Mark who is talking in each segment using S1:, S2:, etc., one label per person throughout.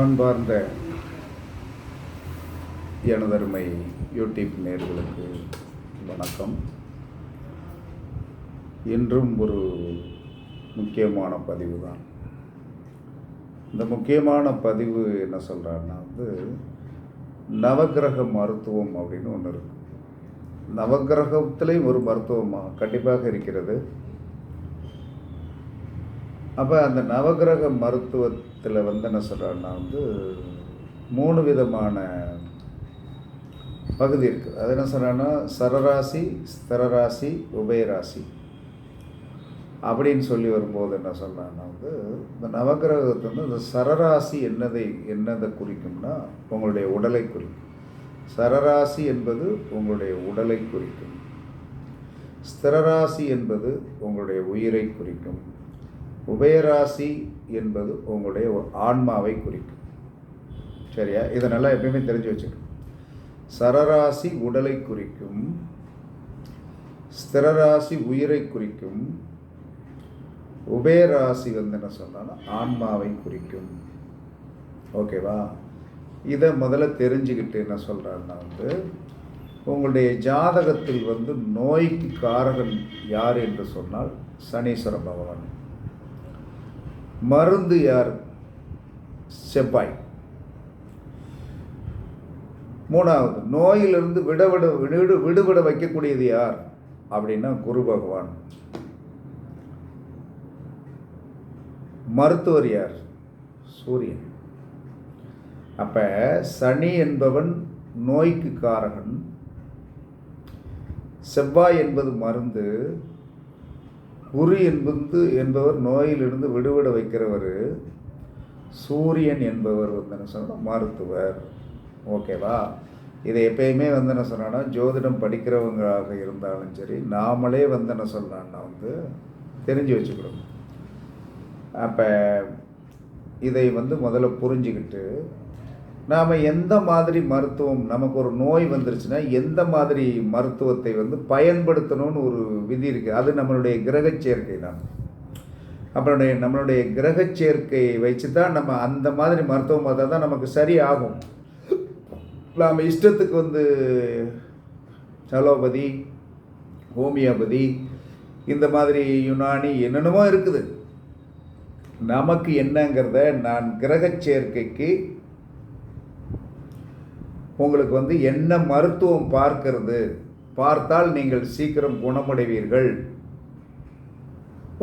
S1: அன்பார்ந்த எனதருமை யூடியூப் நேர்களுக்கு வணக்கம். இன்றும் ஒரு முக்கியமான பதிவு தான் இந்த முக்கியமான பதிவு என்ன சொல்கிறாருன்னா வந்து நவக்கிரக மருத்துவம் அப்படின்னு ஒன்று இருக்கு. நவக்கிரகத்திலையும் ஒரு மருத்துவமாக கண்டிப்பாக இருக்கிறது. அப்போ அந்த நவக்கிரக மருத்துவத்தில் வந்து என்ன சொல்கிறாருன்னா வந்து மூணு விதமான பகுதி இருக்குது அது என்ன சொல்கிறாங்கன்னா சரராசி ஸ்திரராசி உபயராசி. அப்படின்னு சொல்லி வரும்போது என்ன சொல்கிறாங்கன்னா வந்து இந்த நவக்கிரகத்தை வந்து இந்த சரராசி என்னதை என்னதை குறிக்கும்னா உங்களுடைய உடலை குறிக்கும். சரராசி என்பது உங்களுடைய உடலை குறிக்கும். ஸ்திரராசி என்பது உங்களுடைய உயிரை குறிக்கும். உபயராசி என்பது உங்களுடைய ஆன்மாவை குறிக்கும். சரியா? இதை நல்லா எப்பயுமே தெரிஞ்சு வச்சுக்கணும். சரராசி உடலை குறிக்கும். ஸ்திரராசி உயிரை குறிக்கும். உபயராசி வந்து என்ன சொன்னாலும் ஆன்மாவை குறிக்கும். ஓகேவா இதை முதல்ல தெரிஞ்சுக்கிட்டு என்ன சொல்கிறாருன்னா வந்து உங்களுடைய ஜாதகத்தில் வந்து நோய்க்கு காரகன் யார் என்று சொன்னால் சனீஸ்வர பகவான். மருந்து யார்? செவ்வாய். மூணாவது நோயிலிருந்து விடவிட விடு விடுபட வைக்கக்கூடியது யார்? அப்படின்னா குரு பகவான். மருத்துவர் யார்? சூரியன். அப்போ சனி என்பவன் நோய்க்கு காரகன். செவ்வாய் என்பது மருந்து. குரு என்பது என்பவர் நோயிலிருந்து விடுபட வைக்கிறவர் சூரியன் என்பவர் வந்து என்ன சொன்னால் மருத்துவர். ஓகேவா? இதை எப்பயுமே வந்து என்ன சொன்னா ஜோதிடம் படிக்கிறவங்களாக இருந்தாலும் சரி நாமளே வந்து என்ன சொல்லலாம்னா வந்து தெரிஞ்சு வச்சுக்கணும். அப்போ இதை வந்து முதல்ல புரிஞ்சுக்கிட்டு நாம் எந்த மாதிரி மருத்துவம் நமக்கு ஒரு நோய் வந்துருச்சுன்னா எந்த மாதிரி மருத்துவத்தை வந்து பயன்படுத்தணும்னு ஒரு விதி இருக்குது அது நம்மளுடைய கிரகச் சேர்க்கை தான். நம்மளுடைய நம்மளுடைய கிரகச் சேர்க்கையை வச்சு தான் நம்ம அந்த மாதிரி மருத்துவம் பார்த்தா தான் நமக்கு சரியாகும். நாம் இஷ்டத்துக்கு வந்து சலோபதி ஹோமியோபதி இந்த மாதிரி யுனானி என்னென்னமோ இருக்குது. நமக்கு என்னங்கிறத நான் கிரகச் சேர்க்கைக்கு உங்களுக்கு வந்து என்ன மருத்துவம் பார்க்கிறது பார்த்தால் நீங்கள் சீக்கிரம் குணமடைவீர்கள்.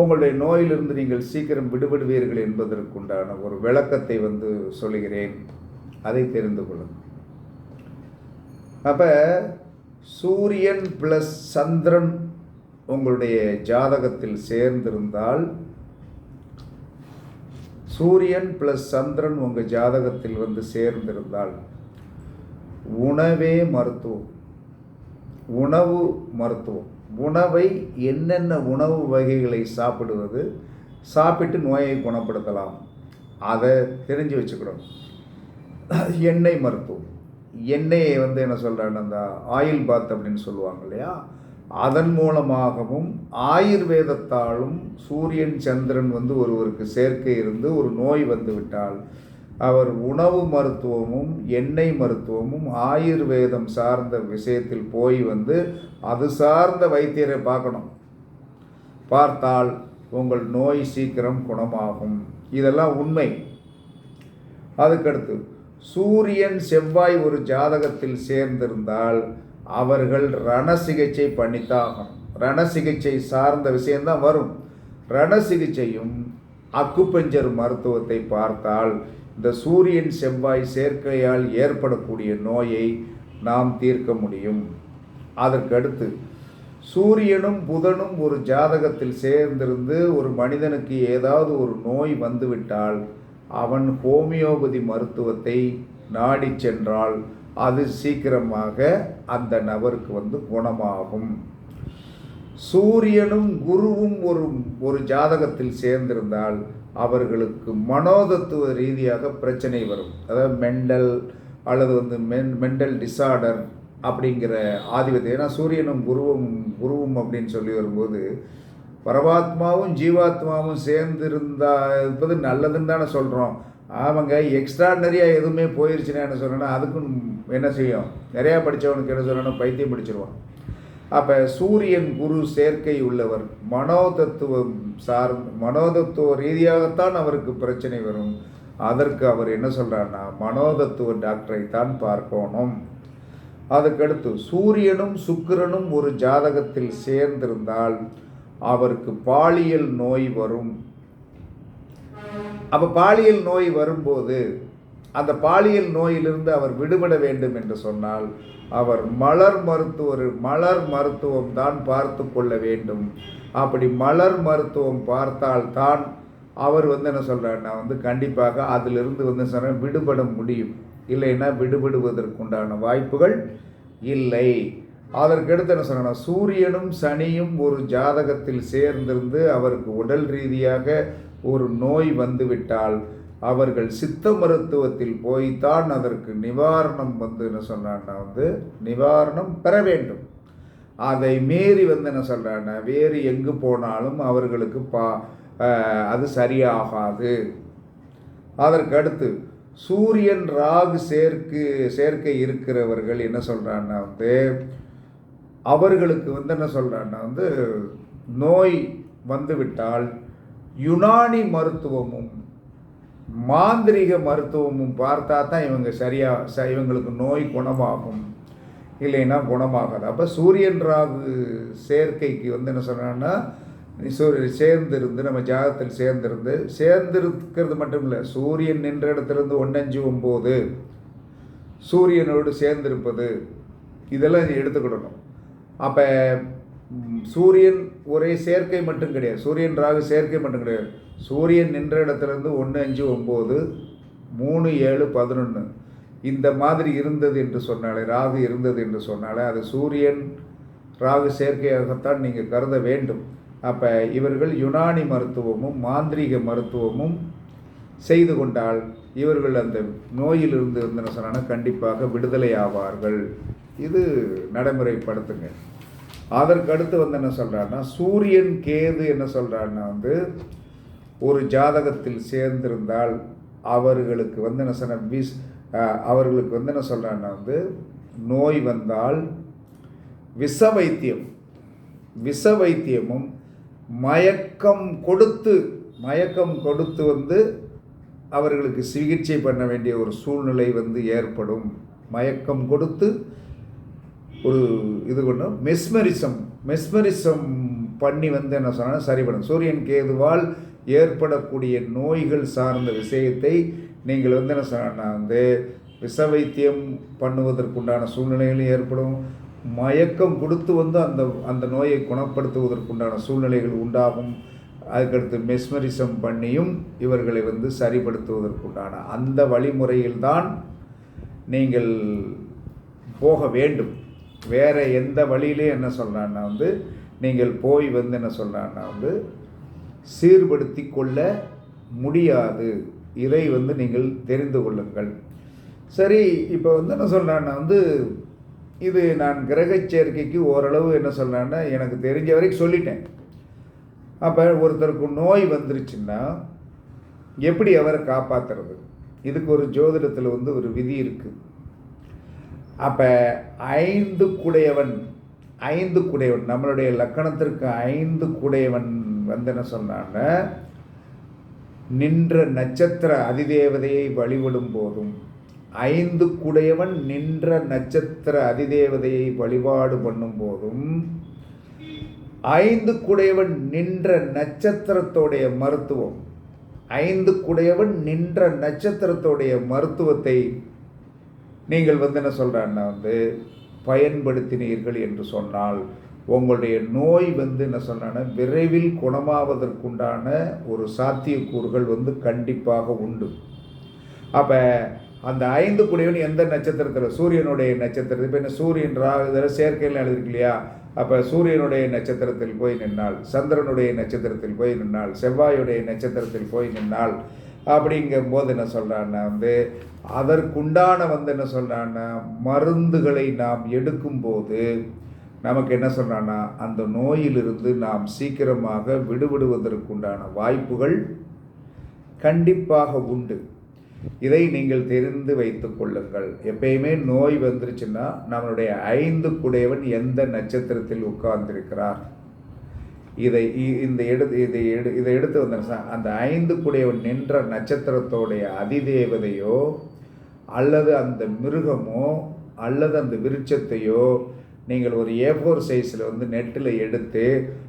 S1: உங்களுடைய நோயிலிருந்து நீங்கள் சீக்கிரம் விடுபடுவீர்கள் என்பதற்குண்டான ஒரு விளக்கத்தை வந்து சொல்லுகிறேன். அதை தெரிந்து கொள்ளுங்கள். அப்போ சூரியன் ப்ளஸ் சந்திரன் உங்களுடைய ஜாதகத்தில் சேர்ந்திருந்தால் சூரியன் ப்ளஸ் சந்திரன் உங்கள் ஜாதகத்தில் வந்து சேர்ந்திருந்தால் உணவே மருத்துவம். உணவு மருத்துவம். உணவை என்னென்ன உணவு வகைகளை சாப்பிடுவது சாப்பிட்டு நோயை குணப்படுத்தலாம். அதை தெரிஞ்சு வச்சுக்கிறோம் எண்ணெய் மருத்துவம். எண்ணெயை வந்து என்ன சொல்கிறாங்க அந்த ஆயில் பாத் அப்படின்னு சொல்லுவாங்க இல்லையா? அதன் மூலமாகவும் ஆயுர்வேதத்தாலும் சூரியன் சந்திரன் வந்து ஒருவருக்கு சேர்க்கை இருந்து ஒரு நோய் வந்து விட்டால் அவர் உணவு மருத்துவமும் எண்ணெய் மருத்துவமும் ஆயுர்வேதம் சார்ந்த விஷயத்தில் போய் வந்து அது சார்ந்த வைத்தியரை பார்க்கணும். பார்த்தால் உங்கள் நோய் சீக்கிரம் குணமாகும். இதெல்லாம் உண்மை. அதுக்கடுத்து சூரியன் செவ்வாய் ஒரு ஜாதகத்தில் சேர்ந்திருந்தால் அவர்கள் ரண சிகிச்சை பண்ணித்தாகணும் ரண சிகிச்சை சார்ந்த விஷயம்தான் வரும். ரண சிகிச்சையும் அக்குப்பஞ்சர் மருத்துவத்தை பார்த்தால் இந்த சூரியன் செவ்வாய் சேர்க்கையால் ஏற்படக்கூடிய நோயை நாம் தீர்க்க முடியும். அதற்கடுத்து சூரியனும் புதனும் ஒரு ஜாதகத்தில் சேர்ந்திருந்து ஒரு மனிதனுக்கு ஏதாவது ஒரு நோய் வந்துவிட்டால் அவன் ஹோமியோபதி மருத்துவத்தை நாடி சென்றால் அது சீக்கிரமாக அந்த நபருக்கு வந்து குணமாகும். சூரியனும் குருவும் ஒரு ஒரு ஜாதகத்தில் சேர்ந்திருந்தால் அவர்களுக்கு மனோதத்துவ ரீதியாக பிரச்சனை வரும். அதாவது மெண்டல் அல்லது வந்து மென் மெண்டல் டிசார்டர் அப்படிங்கிற ஆதிபத்தியம். ஏன்னா சூரியனும் குருவும் குருவும் அப்படின்னு சொல்லி வரும்போது பரமாத்மாவும் ஜீவாத்மாவும் சேர்ந்திருந்தா இருப்பது நல்லதுன்னு தானே சொல்கிறோம் அவங்க எக்ஸ்ட்ராடனரியாக எதுவுமே போயிருச்சுன்னா என்ன சொல்லணும்னா அதுக்கும் என்ன செய்யும்? நிறையா படித்தவனுக்கு என்ன சொல்லணும்? பைத்தியம் பிடிச்சிருவான். அப்போ சூரியன் குரு சேர்க்கை உள்ளவர். மனோதத்துவம் சார் மனோதத்துவ ரீதியாகத்தான் அவருக்கு பிரச்சனை வரும். அதற்கு அவர் என்ன சொல்கிறாருன்னா மனோதத்துவ டாக்டரை தான் பார்க்கணும். அதுக்கடுத்து சூரியனும் சுக்கிரனும் ஒரு ஜாதகத்தில் சேர்ந்திருந்தால் அவருக்கு பாலியல் நோய் வரும். அப்போ பாலியல் நோய் வரும்போது அந்த பாலியல் நோயிலிருந்து அவர் விடுபட வேண்டும் என்று சொன்னால் அவர் மலர் மருத்துவர் மலர் மருத்துவம் தான் பார்த்து கொள்ள வேண்டும். அப்படி மலர் மருத்துவம் பார்த்தால்தான் அவர் வந்து என்ன சொல்கிறாருன்னா வந்து கண்டிப்பாக அதிலிருந்து வந்து சொன்ன விடுபட முடியும். இல்லைன்னா விடுபடுவதற்குண்டான வாய்ப்புகள் இல்லை. அதற்கடுத்து என்ன சொல்லணும் சூரியனும் சனியும் ஒரு ஜாதகத்தில் சேர்ந்திருந்து அவருக்கு உடல் ரீதியாக ஒரு நோய் வந்துவிட்டால் அவர்கள் சித்த மருத்துவத்தில் போய்தான் அதற்கு நிவாரணம் வந்து என்ன சொல்கிறான்னா வந்து நிவாரணம் பெற வேண்டும். அதை மீறி வந்து என்ன சொல்கிறான்னா வேறு எங்கு போனாலும் அவர்களுக்கு பா அது சரியாகாது. அதற்கு அடுத்து சூரியன் ராகு சேர்க்கு சேர்க்கை இருக்கிறவர்கள் என்ன சொல்கிறான்னா வந்து அவர்களுக்கு வந்து என்ன சொல்கிறான்னா வந்து நோய் வந்துவிட்டால் யுனானி மருத்துவமும் மாந்திரிக மருத்துவமும் பார்த்தா தான் இவங்க சரியாக ச இவங்களுக்கு நோய் குணமாகும். இல்லைன்னா குணமாகாது. அப்போ சூரியன் ராகு சேர்க்கைக்கு வந்து என்ன சொல்கிறாங்கன்னா சூரியன் சேர்ந்திருந்து நம்ம ஜாதகத்தில் சேர்ந்திருந்து சேர்ந்திருக்கிறது மட்டும் இல்லை சூரியன் நின்ற இடத்துலேருந்து ஒன்னஞ்சு ஒம்பது சூரியனோடு சேர்ந்திருப்பது இதெல்லாம் எடுத்துக்கிடணும். அப்போ சூரியன் ஒரே சேர்க்கை மட்டும் கிடையாது. சூரியன் ராகு சேர்க்கை மட்டும் கிடையாது. சூரியன் நின்ற இடத்துலேருந்து ஒன்று அஞ்சு ஒம்பது மூணு ஏழு பதினொன்று இந்த மாதிரி இருந்தது என்று சொன்னாலே ராகு இருந்தது என்று சொன்னாலே அது சூரியன் ராகு சேர்க்கையாகத்தான் நீங்கள் கருத வேண்டும். அப்போ இவர்கள் யுனானி மருத்துவமும் மாந்திரீக மருத்துவமும் செய்து கொண்டால் இவர்கள் அந்த நோயிலிருந்து இருந்தன சொன்னால் கண்டிப்பாக விடுதலை ஆவார்கள். இது நடைமுறைப்படுத்துங்க. அதற்கு அடுத்து வந்து என்ன சொல்கிறாருன்னா சூரியன் கேது என்ன சொல்கிறாருன்னா வந்து ஒரு ஜாதகத்தில் சேர்ந்திருந்தால் அவர்களுக்கு வந்து என்ன சொன்ன விஷ் அவர்களுக்கு வந்து என்ன சொல்கிறாருன்னா வந்து நோய் வந்தால் விஷ வைத்தியம் விஷ வைத்தியமும் மயக்கம் கொடுத்து மயக்கம் கொடுத்து வந்து அவர்களுக்கு சிகிச்சை பண்ண வேண்டிய ஒரு சூழ்நிலை வந்து ஏற்படும். மயக்கம் கொடுத்து ஒரு இது கொண்டு மெஸ்மரிசம் மெஸ்மரிசம் பண்ணி வந்து என்ன சொன்னால் சரி பண்ணும் சூரியன் கேதுவால் ஏற்படக்கூடிய நோய்கள் சார்ந்த விஷயத்தை நீங்கள் வந்து என்ன சொன்னா வந்து விஷ வைத்தியம் பண்ணுவதற்குண்டான சூழ்நிலைகளும் ஏற்படும். மயக்கம் கொடுத்து வந்து அந்த அந்த நோயை குணப்படுத்துவதற்குண்டான சூழ்நிலைகள் உண்டாகும். அதுக்கடுத்து மெஸ்மரிசம் பண்ணியும் இவர்களை வந்து சரிப்படுத்துவதற்குண்டான அந்த வழிமுறையில்தான் நீங்கள் போக வேண்டும். வேறு எந்த வழியிலே என்ன சொல்கிறான்னா வந்து நீங்கள் போய் வந்து என்ன சொல்கிறான்னா வந்து சீர்படுத்தி கொள்ள முடியாது. இதை வந்து நீங்கள் தெரிந்து கொள்ளுங்கள். சரி இப்போ வந்து என்ன சொல்கிறான்னா வந்து இது நான் கிரக சேர்க்கைக்கு ஓரளவு என்ன சொல்கிறேன்னா எனக்கு தெரிஞ்ச வரைக்கும் சொல்லிட்டேன். அப்போ ஒருத்தருக்கு நோய் வந்துருச்சுன்னா எப்படி அவரை காப்பாற்றுறது இதுக்கு ஒரு ஜோதிடத்தில் வந்து ஒரு விதி இருக்குது அப்போ ஐந்து குடையவன் ஐந்து குடையவன் நம்மளுடைய லக்கணத்திற்கு ஐந்து குடையவன் வந்து என்ன சொன்னாங்க? நின்ற நட்சத்திர அதிதேவதையை வழிபடும் போதும் ஐந்து குடையவன் நின்ற நட்சத்திர அதிதேவதையை வழிபாடு பண்ணும் போதும் ஐந்து குடையவன் நின்ற நட்சத்திரத்தோடைய மருத்துவம் ஐந்து குடையவன் நின்ற நட்சத்திரத்தோடைய மருத்துவத்தை நீங்கள் வந்து என்ன சொல்கிறான்னா வந்து பயன்படுத்தினீர்கள் என்று சொன்னால் உங்களுடைய நோய் வந்து என்ன சொன்னால் விரைவில் குணமாவதற்குண்டான ஒரு சாத்தியக்கூறுகள் வந்து கண்டிப்பாக உண்டு. அப்போ அந்த ஐந்து குடையவன் எந்த நட்சத்திரத்தில் சூரியனுடைய நட்சத்திரத்தில் இப்போ என்ன சூரியன் ராகு இதில் சேர்க்கையில் எழுதிருக்கு இல்லையா? அப்போ சூரியனுடைய நட்சத்திரத்தில் போய் நின்னால் சந்திரனுடைய நட்சத்திரத்தில் போய் நின்னால் செவ்வாயுடைய நட்சத்திரத்தில் போய் நின்னால் அப்படிங்கும்போது என்ன சொல்கிறான்னா வந்து அதற்குண்டான வந்து என்ன சொல்கிறான்னா மருந்துகளை நாம் எடுக்கும்போது நமக்கு என்ன சொல்கிறான்னா அந்த நோயிலிருந்து நாம் சீக்கிரமாக விடுபடுவதற்குண்டான வாய்ப்புகள் கண்டிப்பாக உண்டு. இதை நீங்கள் தெரிந்து வைத்து கொள்ளுங்கள். எப்பயுமே நோய் வந்துருச்சுன்னா நம்மளுடைய ஐந்து குடையவன் எந்த நட்சத்திரத்தில் உட்கார்ந்திருக்கிறார்? இதை இ- இந்த எடுத்து இதை எடு இதை எடுத்து வந்த அந்த ஐந்து குடையவன் நின்ற நட்சத்திரத்தோடைய அதிதேவதையோ அல்லது அந்த மிருகமோ அல்லது அந்த விருட்சத்தையோ நீங்கள் ஒரு ஏ ஃபோர் சைஸில் வந்து நெட்டில் எடுத்து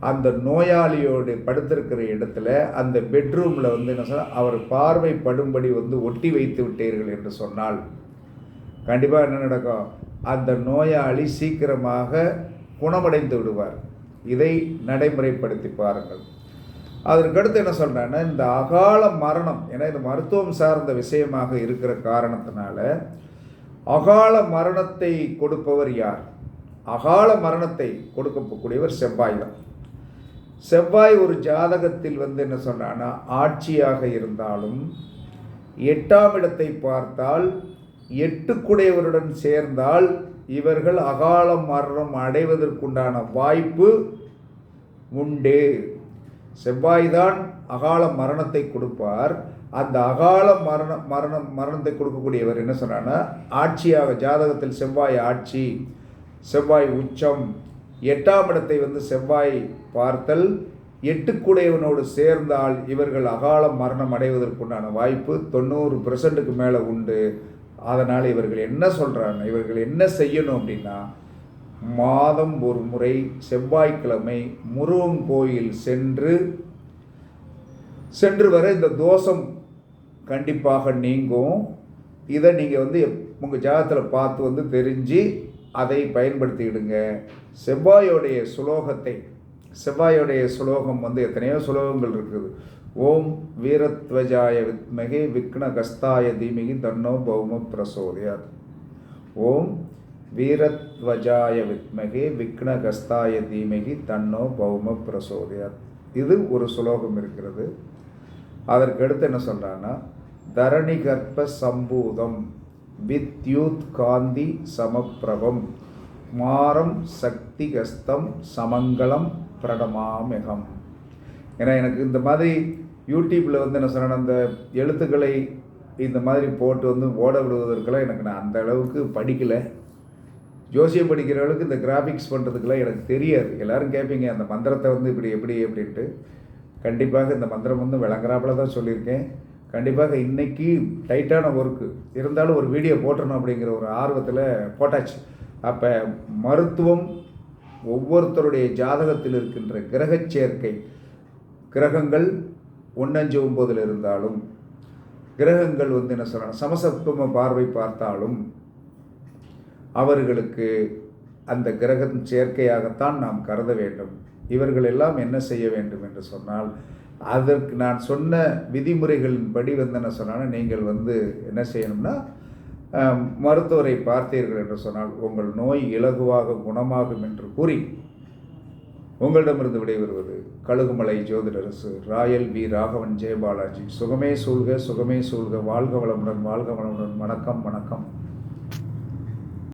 S1: அந்த நோயாளியோடு படுத்திருக்கிற இடத்துல அந்த பெட்ரூமில் வந்து என்ன சொன்னால் அவர் பார்வைப்படும்படி வந்து ஒட்டி வைத்து விட்டீர்கள் என்று சொன்னால் கண்டிப்பாக என்ன நடக்கும்? அந்த நோயாளி சீக்கிரமாக குணமடைந்து விடுவார். இதை நடைமுறைப்படுத்தி பாருங்கள். அதற்கடுத்து என்ன சொல்கிறேன்னா இந்த அகால மரணம் ஏன்னா இது மருத்துவம் சார்ந்த விஷயமாக இருக்கிற காரணத்தினால அகால மரணத்தை கொடுப்பவர் யார்? அகால மரணத்தை கொடுக்கக்கூடியவர் செவ்வாய் தான். செவ்வாய் ஒரு ஜாதகத்தில் வந்து என்ன சொன்னான்னா ஆட்சியாக இருந்தாலும் எட்டாம் இடத்தை பார்த்தால் எட்டுக்குடையவருடன் சேர்ந்தால் இவர்கள் அகால மரணம் அடைவதற்குண்டான வாய்ப்பு உண்டு. செவ்வாய்தான் அகால மரணத்தை கொடுப்பார். அந்த அகால மரண மரணம் மரணத்தை கொடுக்கக்கூடியவர் என்ன சொன்னான்னா ஆட்சியாக ஜாதகத்தில் செவ்வாய் ஆட்சி செவ்வாய் உச்சம் எட்டாம் இடத்தை வந்து செவ்வாய் பார்த்தல் எட்டுக்குடையவனோடு சேர்ந்தால் இவர்கள் அகால மரணம் அடைவதற்குண்டான வாய்ப்பு தொண்ணூறு பெர்சன்ட்டுக்கு மேலே உண்டு. அதனால் இவர்கள் என்ன சொல்கிறாங்க இவர்கள் என்ன செய்யணும் அப்படின்னா மாதம் ஒரு முறை செவ்வாய்க்கிழமை முருகன் கோயில் சென்று சென்று வர இந்த தோஷம் கண்டிப்பாக நீங்கும். இதை நீங்கள் வந்து உங்கள் ஜாதகத்தில் பார்த்து வந்து தெரிஞ்சு அதை பயன்படுத்திக்கிடுங்க. செவ்வாயோடைய சுலோகத்தை செவ்வாயோடைய சுலோகம் வந்து எத்தனையோ சுலோகங்கள் இருக்குது. ஓம் வீரத்வஜாய வித்மகே விக்னகஸ்தாய தீமிகி தன்னோ பௌம பிரசோதயாத். ஓம் வீரத்வஜாய வித்மகே விக்னகஸ்தாய தீமகி தன்னோ பௌம பிரசோதயாத். இது ஒரு சுலோகம் இருக்கிறது. அதற்கடுத்து என்ன சொல்கிறான்னா தரணி கர்ப்ப சம்பூதம் வித்யூத் காந்தி சமப்பிரபம் மாரம் சக்திகஸ்தம் சமங்கலம் பிரணமாமிகம் ஏன்னா எனக்கு இந்த மாதிரி யூடியூப்பில் வந்து என்ன சொன்னேன் அந்த எழுத்துக்களை இந்த மாதிரி போட்டு வந்து ஓட விடுவதற்கெல்லாம் எனக்கு நான் அந்த அளவுக்கு படிக்கலை. ஜோசியம் படிக்கிற அளவுக்கு இந்த கிராஃபிக்ஸ் பண்ணுறதுக்கெல்லாம் எனக்கு தெரியாது. எல்லோரும் கேட்பீங்க அந்த மந்திரத்தை வந்து இப்படி எப்படி அப்படின்ட்டு. கண்டிப்பாக இந்த மந்திரம் வந்து விளங்குறாப்புல தான் சொல்லியிருக்கேன். கண்டிப்பாக இன்றைக்கி டைட்டான ஒர்க்கு இருந்தாலும் ஒரு வீடியோ போட்டணும் அப்படிங்கிற ஒரு ஆர்வத்தில் போட்டாச்சு. அப்போ மருத்துவம் ஒவ்வொருத்தருடைய ஜாதகத்தில் இருக்கின்ற கிரகச் சேர்க்கை கிரகங்கள் ஒன்னஞ்சு ஒம்போதில் இருந்தாலும் கிரகங்கள் வந்து என்ன சொல்கிறாங்க சமசப்தம பார்வை பார்த்தாலும் அவர்களுக்கு அந்த கிரகம் சேர்க்கையாகத்தான் நாம் கருத வேண்டும். இவர்கள் எல்லாம் என்ன செய்ய வேண்டும் என்று சொன்னால் அதற்கு நான் சொன்ன விதிமுறைகளின்படி வந்து என்ன சொன்னால் நீங்கள் வந்து என்ன செய்யணும்னா மருத்துவரை பார்த்தீர்கள் என்று சொன்னால் உங்கள் நோய் இலகுவாக குணமாகும் என்று கூறி உங்களிடமிருந்து விடைபெறுவது கழுகுமலை ஜோதிடரசு ராயல் வி. ராகவன் ஜெயபாலாஜி. சுகமே சூழ்க சுகமே சூழ்க. வாழ்க வளமுடன் வாழ்க வளமுடன். வணக்கம் வணக்கம்.